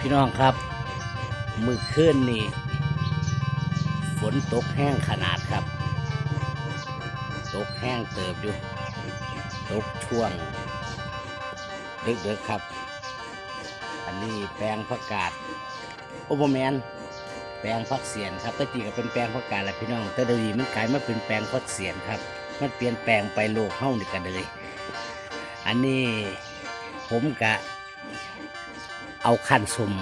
พี่น้องครับ มือคืนนี่ ฝนตกแห้งขนาดครับ ตกแห้งเติบอยู่ ตกช่วงเดึกๆครับ อันนี้แปลงผักกาดโอเปอร์แมนแปลงพักเสียนครับตะกี้ก็เป็นแปลงผักกาดแหละพี่น้อง แต่เดี๋ยวนี้มันกลายมาเป็นแปลงพักเสียนครับ มันเปลี่ยนแปลงไปโลกเฮ้านี่กันเลย อันนี้ผมกะ เอาขั้นสม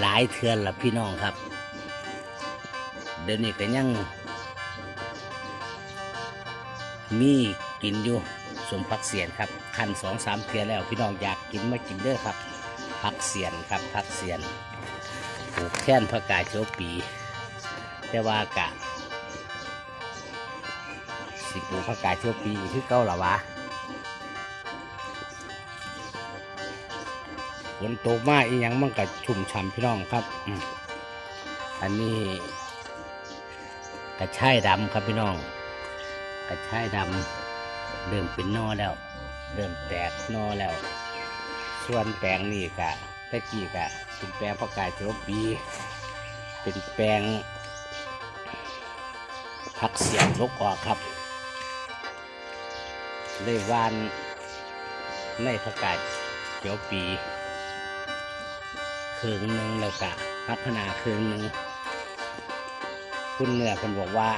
หลายเทือนละพี่น้องครับ เดี๋ยวนี้ก็ยัง มีกินอยู่สมผักเสียนครับขั้นสองสามเทือนแล้วพี่น้องอยากกินมากินเด้อครับผักเสียนครับผักเสียนปลูกแค่นผักกาดโจปี แต่ว่ากะสิปลูกผักกาดโจปีคือเก้าหรอวะ นตกมาอีหยังมันก็ชุ่มฉ่ำพี่น้องครับอันนี้กระชายดำครับพี่น้อง กระชายดำเริ่มเป็นนอแล้ว เริ่มแตกนอแล้ว ส่วนแปลงนี่กะตะกี้กะเป็นแปลงประกาศโจปี เป็นแปลงผักเสียงลกออกครับเลยวานในประกาศเขียวปี ครื่องหนึ่งแล้วก็พัฒนาครื่องหนึ่งคุณเนื้อคนบอกว่า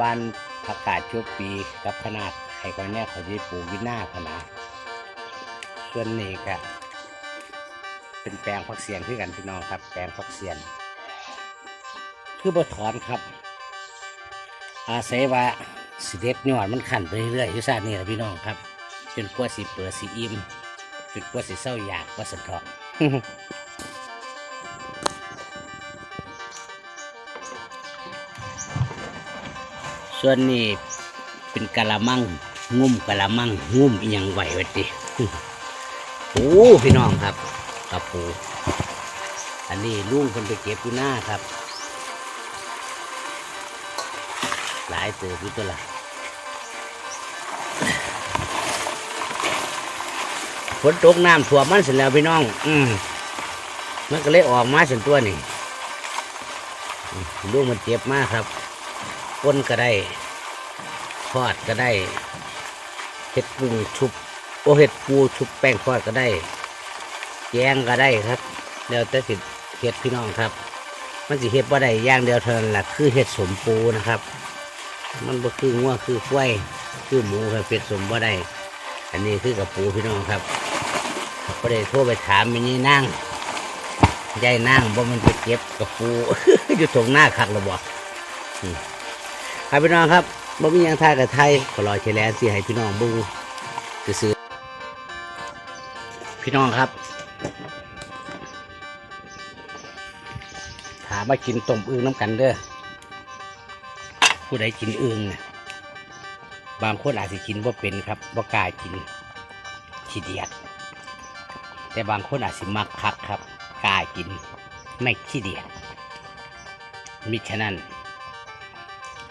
วันผักกาดชั่วปีกับขนาดไข่ก้อนแน่เขาจะปลูกวินาพนาส่วนนี้ก็เป็นแปลงผักเสียนคือกันพี่น้องครับ แปลงผักเสียน คือบ่ถอนครับ อาศัยว่าสิเด็ดยอดมันขันไปเรื่อยๆอยู่ซาดนี่แหละพี่น้องครับ จนกว่าสิเปิดสิอิ่มจนกว่าสิเศร้าอยากว่าสันเถา ส่วนนี้เป็นกะละมังงุ่มกะละมังงุ่มอีหยังไหวไว้ดิโอ้พี่น้องครับกระปูอันนี้ลุงคนไปเก็บอยู่หน้าครับ หลายเติบอยู่ตัวละฝนตกน้ำท่วมมันเสร็จแล้วพี่น้อง อืมมันก็เลยออกมาเส้นตัวนี่ลุงมันเจ็บมากครับ ก้นก็ได้ทอดก็ได้เห็ดปรุงชุบโอเห็ดปูชุบแป้งทอดก็ได้ แยงก็ได้ครับ แล้วแต่สิเห็ดพี่น้องครับ มันสิเห็ดว่าได้ย่างเดียวเท่านั้นแหละคือเห็ดสมปูนะครับ มันบ่คืองัวคือควายคือหมูครับเป็ดสมว่าได้ อันนี้คือกับปูพี่น้องครับก็ได้โทรไปถามมินี่นั่งยายนั่งบ่มันไปเก็บกับปูอยู่ตรงหน้าคักระบอก ครับพี่น้องครับบ่มียังทายกับไทยก็รอเชลแลนสิให้พี่น้องบิ่งซื้อพี่น้องครับ ถามมากินต้มอึ่งน้ำกันเด้อผู้ใดกินอึ่งนะบางคนอาจจะกินว่าเป็นครับว่ากล้ากินขี้เดียด แต่บางคนอาจจะมักคักครับกล้ากินไม่ขี้เดียดมิฉะนั้น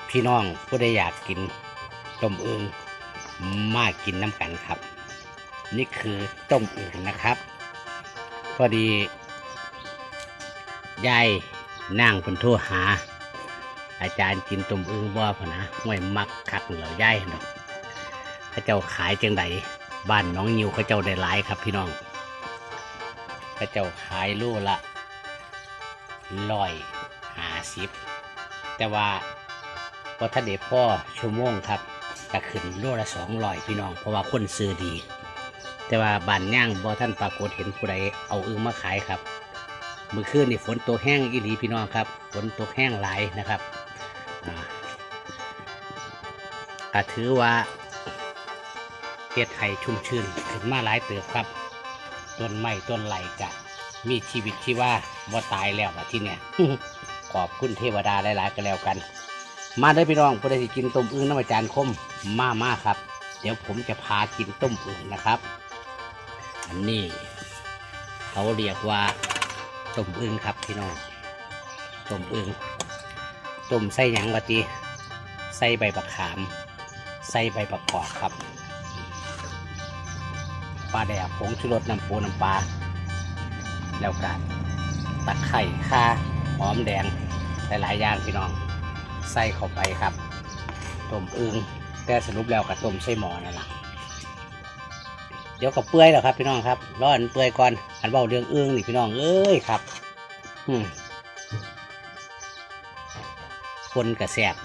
พี่น้องผู้ใดอยากกินต้มอึ่งมากินน้ำกันครับ นี่คือต้มอึ่งนะครับ พอดียายนั่งคนโทรหา อาจารย์กินต้มอึ่งบ่พะนะห่วยมักคักเหล่ายายเนาะเขาเจ้าขายจังไดบ้านน้องยิวเขาเจ้าได้หลายครับ พี่น้องเขาเจ้าขายโลละร้อยหาสิบแต่ว่า พอท่านเดพ่อชั่วโมงครับก็ขึ้นโลละสองร้อยพี่น้อง เพราะว่าคนซื้อดี แต่ว่าบานย่างบ่ท่านปรากฏเห็นผู้ใดเอาอึ่งมาขายครับเมื่อคืนนี่ฝนตกแห้งอีหลีพี่น้องครับฝนตกแห้งหลายนะครับก็ถือว่าเฮ็ดไห้ชุ่มชื่นขึ้นมาหลายเติบครับต้นไม้ต้นไหลกะมีชีวิตที่ว่าบ่ตายแล้วอะที่เนี่ยขอบคุณเทวดาหลายๆก็แล้วกัน มาได้พี่น้องผู้ใดที่กินต้มอึ่งน้ำอาจารย์คมมามาครับ เดี๋ยวผมจะพากินต้มอึ่งนะครับ อันนี้ เขาเรียกว่าต้มอึ่งครับพี่น้องต้มอึ่งต้มใส่หยังกะทีใส่ใบบักขาม ใส่ใบบักกอกครับปลาแดกผงชูรสน้ำปูน้ำปลาแล้วกันตะไคร่ข่าหอมแดงหลายๆอย่างพี่น้อง ใส่เข้าไปครับต้มอึงแต่สรุปแล้วกับต้มใส่หมอนั่นแหละเดี๋ยวก็เปื่อยแล้วครับ พี่น้องครับรออันเปื่อยก่อนอันเบาเรื่องอึงนี่พี่น้องเอ้ยครับ อืมคนกระแสบ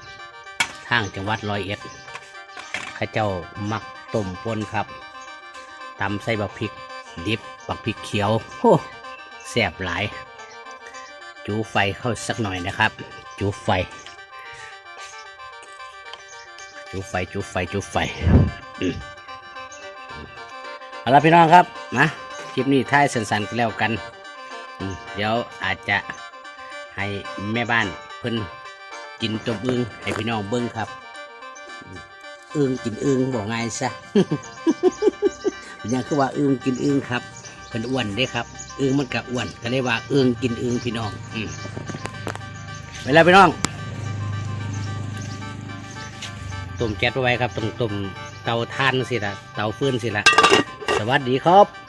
ทางจังหวัดร้อยเอ็ดข้าเจ้ามักต้มปนครับตำใส่บักพริก ดิบบักพริกเขียวโอ้แสบหลาย จูไฟเข้าสักหน่อยนะครับ จูไฟ จูไฟจูไฟจูไฟเอาละพี่น้องครับนะคลิปนี้ท้ายสั้นๆก็แล้วกัน เดี๋ยวอาจจะให้แม่บ้านเพิ่นกินต้มอึงให้พี่น้องเบิ้งครับอืมอึงกินอึงบอกง่ายซะเป็นหยังคือว่าอึงกินอึงครับเพิ่นอ้วนด้ครับอึงมันกะอ้วนก็เลยว่าอึงกินอึงพี่น้องอืเวลาพี่น้อง ต้มแก๊สไว้ครับตรงต้มเตาท่านสิละเตาฟืนสิละสวัสดีครับ